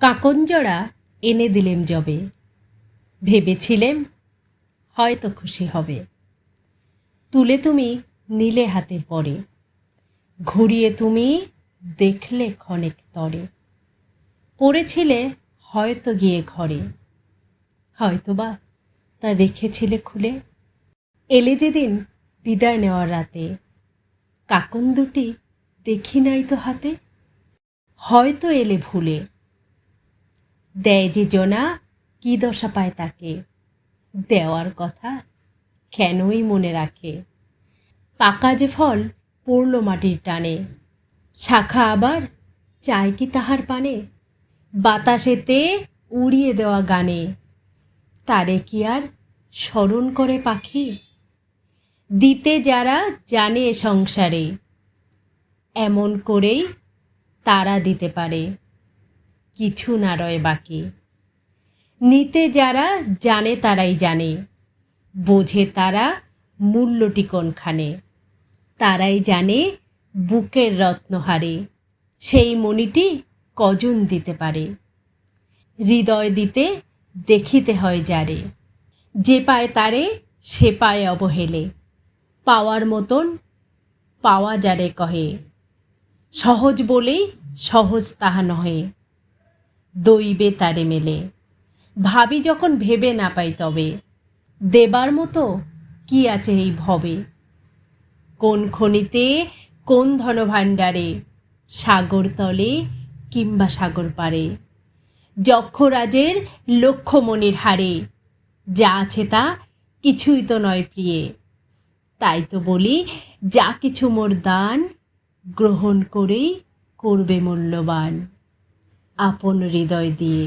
কাকঞ্জরা এনে দিলেম যবে ভেবেছিলেম হয়তো খুশি হবে। তুলে তুমি নিলে হাতের পরে। ঘুরিয়ে তুমি দেখলে ক্ষণেক তরে। পড়েছিলে হয়তো গিয়ে ঘরে। হয়তোবা তা রেখেছিলে খুলে। এলে যেদিন বিদায় নেওয়ার রাতে। কাকন দুটি দেখি নাই তো হাতে। হয়তো এলে ভুলে। দেয় যে জনা, কি দশা পায় তাকে? দেওয়ার কথা কেনই মনে রাখে? পাকা যে ফল পড়ল মাটির টানে, শাখা আবার চায় কি তাহার পানে? বাতাসেতে উড়িয়ে দেওয়া গানে, তারে কি আর স্মরণ করে পাখি? দিতে যারা জানে সংসারে, এমন করেই তারা দিতে পারে। কিছু না রয় বাকি। নিতে যারা জানে তারাই জানে, বোঝে তারা মূল্যটি কোনখানে। তারাই জানে বুকের রত্নহারে সেই মণিটি কজন দিতে পারে। হৃদয় দিতে দেখিতে হয় যারে, যে পায় তারে সে পায় অবহেলে। পাওয়ার মতন পাওয়া যারে কহে, সহজ বলেই সহজ তাহা নহে। দইবে তারে মেলে। ভাবি যখন ভেবে না পাই তবে, দেবার মতো কি আছে এই ভবে? কোন খনিতে, কোন ধনভাণ্ডারে, সাগর তলে কিংবা সাগর পারে? যক্ষরাজের লক্ষ্য লক্ষ্যমণির হারে, যা আছে তা কিছুই তো নয় প্রিয়ে। তাই তো বলি, যা কিছু মোর দান, গ্রহণ করেই করবে মূল্যবান। আপন হৃদয় দিয়ে।